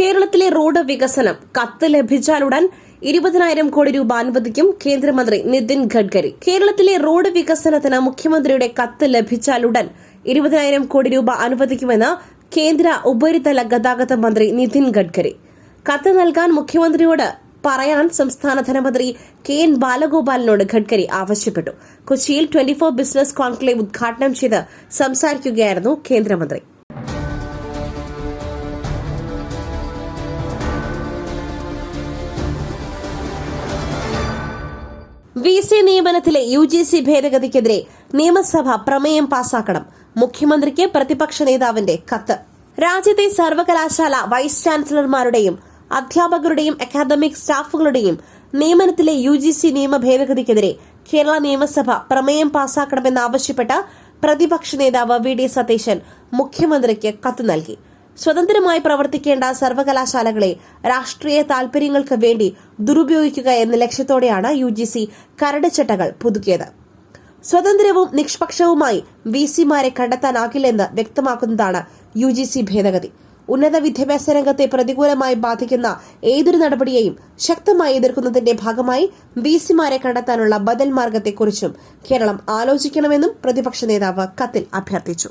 കേരളത്തിലെ റോഡ് വികസനം കത്ത് ലഭിച്ചാലുടൻ ഇരുപതിനായിരം കോടി രൂപ അനുവദിക്കും കേന്ദ്രമന്ത്രി നിതിൻ ഗഡ്കരി. കേരളത്തിലെ റോഡ് വികസനത്തിന് മുഖ്യമന്ത്രിയുടെ കത്ത് ലഭിച്ചാലുടൻ ഇരുപതിനായിരം കോടി രൂപ അനുവദിക്കുമെന്ന് കേന്ദ്ര ഉപരിതല ഗതാഗത മന്ത്രി നിതിൻ ഗഡ്കരി. കത്ത് നൽകാൻ മുഖ്യമന്ത്രിയോട് പറയാൻ സംസ്ഥാന ധനമന്ത്രി കെ എൻ ബാലഗോപാലിനോട് ഗഡ്കരി ആവശ്യപ്പെട്ടു. കൊച്ചിയിൽ ട്വന്റി ഫോർ ബിസിനസ് കോൺക്ലേവ് ഉദ്ഘാടനം ചെയ്ത് സംസാരിക്കുകയായിരുന്നു കേന്ദ്രമന്ത്രി. വി സി നിയമനത്തിലെ യു ജി സി ഭേദഗതിക്കെതിരെ നിയമസഭ പ്രമേയം പാസാക്കണം. മുഖ്യമന്ത്രിക്ക് പ്രതിപക്ഷ നേതാവിന്റെ കത്ത്. രാജ്യത്തെ സർവകലാശാല വൈസ് ചാൻസലർമാരുടെയും അധ്യാപകരുടെയും അക്കാദമിക് സ്റ്റാഫുകളുടെയും നിയമനത്തിലെ യു ജി സി നിയമ ഭേദഗതിക്കെതിരെ കേരള നിയമസഭ പ്രമേയം പാസാക്കണമെന്നാവശ്യപ്പെട്ട് പ്രതിപക്ഷ നേതാവ് വി ഡി സതീശൻ മുഖ്യമന്ത്രിക്ക് കത്ത് നൽകി. സ്വതന്ത്രമായി പ്രവർത്തിക്കേണ്ട സർവകലാശാലകളെ രാഷ്ട്രീയ താൽപര്യങ്ങൾക്ക് വേണ്ടി ദുരുപയോഗിക്കുക എന്ന ലക്ഷ്യത്തോടെയാണ് യു ജി സി കരട് പുതുക്കിയത്. സ്വതന്ത്രവും നിഷ്പക്ഷവുമായി വി സിമാരെ കണ്ടെത്താനാകില്ലെന്ന് വ്യക്തമാക്കുന്നതാണ് യു ജി സി ഭേദഗതി. ഉന്നത വിദ്യാഭ്യാസ രംഗത്തെ പ്രതികൂലമായി ബാധിക്കുന്ന ഏതൊരു നടപടിയെയും ശക്തമായി എതിർക്കുന്നതിന്റെ ഭാഗമായി വി സിമാരെ കണ്ടെത്താനുള്ള ബദൽ മാർഗത്തെക്കുറിച്ചും കേരളം ആലോചിക്കണമെന്നും പ്രതിപക്ഷ നേതാവ് കത്തിൽ അഭ്യർത്ഥിച്ചു.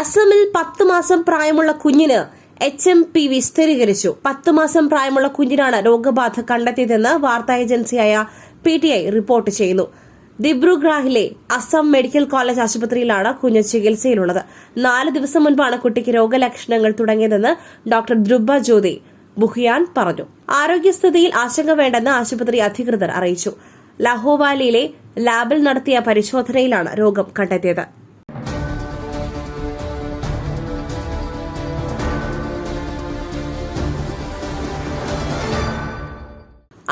അസമിൽ പത്ത് മാസം പ്രായമുള്ള കുഞ്ഞിന് എച്ച് എം പി വി സ്ഥിരീകരിച്ചു പത്ത് മാസം പ്രായമുള്ള കുഞ്ഞിനാണ് രോഗബാധ കണ്ടെത്തിയതെന്ന് വാർത്താ ഏജൻസിയായ പി ടി ഐ റിപ്പോർട്ട് ചെയ്യുന്നു. ദിബ്രുഗ്രാഹിലെ അസം മെഡിക്കൽ കോളേജ് ആശുപത്രിയിലാണ് കുഞ്ഞ് ചികിത്സയിലുള്ളത്. നാല് ദിവസം മുൻപാണ് കുട്ടിക്ക് രോഗലക്ഷണങ്ങൾ തുടങ്ങിയതെന്ന് ഡോക്ടർ ധ്രുബ ജ്യോതി ബുഹിയാൻ പറഞ്ഞു. ആരോഗ്യസ്ഥിതിയിൽ ആശങ്ക വേണ്ടെന്ന് ആശുപത്രി അധികൃതർ അറിയിച്ചു. ലഹോവാലിയിലെ ലാബിൽ നടത്തിയ പരിശോധനയിലാണ് രോഗം കണ്ടെത്തിയത്.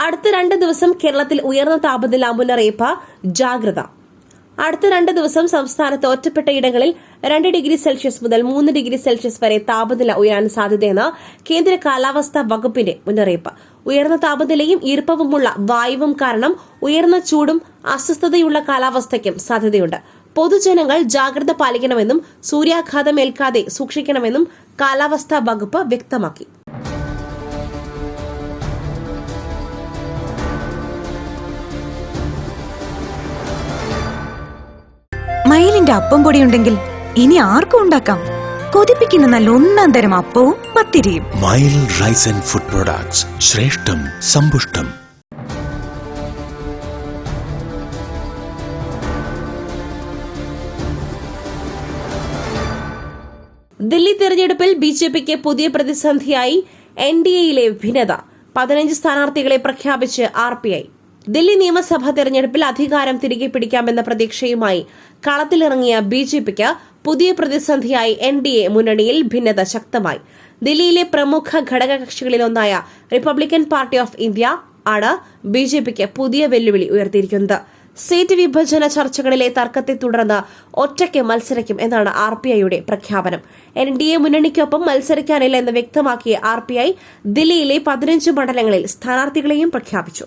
അടുത്ത രണ്ട് ദിവസം കേരളത്തിൽ ഉയർന്ന താപനില മുന്നറിയിപ്പ് ജാഗ്രത. അടുത്ത രണ്ട് ദിവസം സംസ്ഥാനത്ത് ഒറ്റപ്പെട്ട ഇടങ്ങളിൽ രണ്ട് ഡിഗ്രി സെൽഷ്യസ് മുതൽ മൂന്ന് ഡിഗ്രി സെൽഷ്യസ് വരെ താപനില ഉയരാൻ സാധ്യതയെന്ന് കേന്ദ്ര കാലാവസ്ഥാ വകുപ്പിന്റെ മുന്നറിയിപ്പ്. ഉയർന്ന താപനിലയും ഈർപ്പവുമുള്ള വായുവും കാരണം ഉയർന്ന ചൂടും അസ്വസ്ഥതയുള്ള കാലാവസ്ഥയ്ക്കും സാധ്യതയുണ്ട്. പൊതുജനങ്ങൾ ജാഗ്രത പാലിക്കണമെന്നും സൂര്യാഘാതം ഏൽക്കാതെ സൂക്ഷിക്കണമെന്നും കാലാവസ്ഥാ വകുപ്പ് വ്യക്തമാക്കി. അപ്പം പൊടി ഉണ്ടെങ്കിൽ ഇനി ആർക്കും ഉണ്ടാക്കാം. കൊതിപ്പിക്കുന്ന നല്ല ഒന്നാം തരം അപ്പവും പത്തിരിയും. Mile rice and food products ശ്രേഷ്ഠം സമ്പുഷ്ടം. ദില്ലി തെരഞ്ഞെടുപ്പിൽ ബി ജെ പിക്ക് പുതിയ പ്രതിസന്ധിയായി എൻ ഡി എയിലെ ഭിന്നത. പതിനഞ്ച് സ്ഥാനാർത്ഥികളെ പ്രഖ്യാപിച്ച് ആർ പി ഐ. ദില്ലി നിയമസഭാ തെരഞ്ഞെടുപ്പിൽ അധികാരം തിരികെ പിടിക്കാമെന്ന പ്രതീക്ഷയുമായി കളത്തിലിറങ്ങിയ ബി ജെ പിക്ക് പുതിയ പ്രതിസന്ധിയായി എൻ ഡി എ മുന്നണിയിൽ ഭിന്നത ശക്തമായി. ദില്ലിയിലെ പ്രമുഖ ഘടകകക്ഷികളിലൊന്നായ റിപ്പബ്ലിക്കൻ പാർട്ടി ഓഫ് ഇന്ത്യ ആണ് ബി ജെ പിക്ക് പുതിയ വെല്ലുവിളി ഉയർത്തിയിരിക്കുന്നത്. സീറ്റ് വിഭജന ചർച്ചകളിലെ തർക്കത്തെ തുടർന്ന് ഒറ്റയ്ക്ക് മത്സരിക്കും എന്നാണ് ആർ പി ഐയുടെ പ്രഖ്യാപനം. എൻ ഡി എ മുന്നണിക്കൊപ്പം മത്സരിക്കാനില്ല എന്ന് വ്യക്തമാക്കിയ ആർ പി ഐ ദില്ലിയിലെ പതിനഞ്ച് മണ്ഡലങ്ങളിൽ സ്ഥാനാർത്ഥികളെയും പ്രഖ്യാപിച്ചു.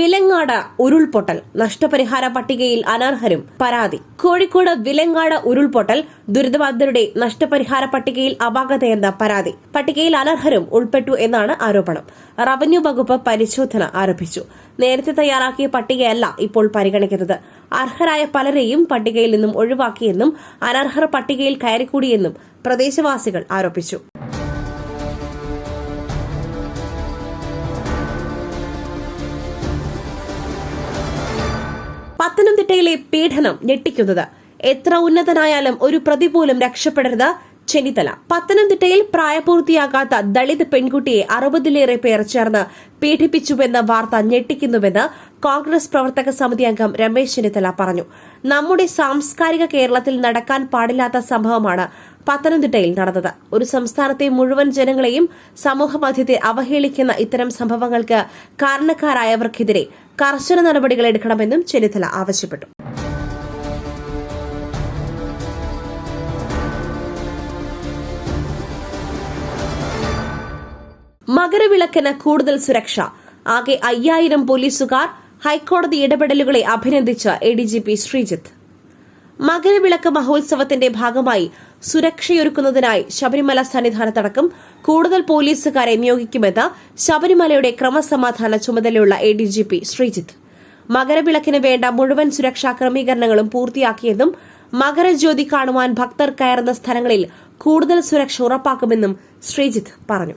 Vilangad ഉരുൾപൊട്ടൽ. നഷ്ടപരിഹാര പട്ടികയിൽ അനർഹരും പരാതി. കോഴിക്കോട് വിലങ്ങാട് ഉരുൾപൊട്ടൽ ദുരിതബാധിതരുടെ നഷ്ടപരിഹാര പട്ടികയിൽ അപാകതയെന്ന പരാതി. പട്ടികയിൽ അനർഹരും ഉൾപ്പെട്ടു എന്നാണ് ആരോപണം. റവന്യൂ വകുപ്പ് പരിശോധന ആരംഭിച്ചു. നേരത്തെ തയ്യാറാക്കിയ പട്ടികയല്ല ഇപ്പോൾ പരിഗണിക്കുന്നത്. അർഹരായ പലരെയും പട്ടികയിൽ നിന്നും ഒഴിവാക്കിയെന്നും അനർഹർ പട്ടികയിൽ കയറിക്കൂടിയെന്നും പ്രദേശവാസികൾ ആരോപിച്ചു. പത്തനംതിട്ടയിലെ പീഡനം ഞെട്ടിക്കുന്നത്. എത്ര ഉന്നതനായാലും ഒരു പ്രതി പോലും രക്ഷപ്പെടരുത് ചെന്നിത്തല. പത്തനംതിട്ടയിൽ പ്രായപൂർത്തിയാകാത്ത ദളിത് പെൺകുട്ടിയെ അറുപതിലേറെ പേർ ചേർന്ന് പീഡിപ്പിച്ചുവെന്ന വാർത്ത ഞെട്ടിക്കുന്നുവെന്ന് കോൺഗ്രസ് പ്രവർത്തക സമിതി അംഗം രമേശ് ചെന്നിത്തല പറഞ്ഞു. നമ്മുടെ സാംസ്കാരിക കേരളത്തിൽ നടക്കാൻ പാടില്ലാത്ത സംഭവമാണ് പത്തനംതിട്ടയിൽ നടന്നത്. ഒരു സംസ്ഥാനത്തെ മുഴുവൻ ജനങ്ങളെയും സമൂഹമധ്യത്തെ അവഹേളിക്കുന്ന ഇത്തരം സംഭവങ്ങൾക്ക് കാരണക്കാരായവർക്കെതിരെ കർശന നടപടികൾ എടുക്കണമെന്നും ചെന്നിത്തല ആവശ്യപ്പെട്ടു. മകരവിളക്കിന് കൂടുതൽ സുരക്ഷ. ആകെ അയ്യായിരം പോലീസുകാർ ഹൈക്കോടതി ഇടപെടലുകളെ അഭിനന്ദിച്ച A D G P Sreejith. Makaravilakku മഹോത്സവത്തിന്റെ ഭാഗമായി സുരക്ഷയൊരുക്കുന്നതിനായി ശബരിമല സന്നിധാനത്തടക്കം കൂടുതൽ പോലീസുകാരെ നിയോഗിക്കുമെന്ന് ശബരിമലയുടെ ക്രമസമാധാന ചുമതലയുള്ള A D G P Sreejith. മകരവിളക്കിന് വേണ്ട മുഴുവൻ സുരക്ഷാ ക്രമീകരണങ്ങളും പൂർത്തിയാക്കിയെന്നും മകരജ്യോതി കാണുവാൻ ഭക്തർ കയറുന്ന സ്ഥലങ്ങളിൽ കൂടുതൽ സുരക്ഷ ഉറപ്പാക്കുമെന്നും ശ്രീജിത്ത് പറഞ്ഞു.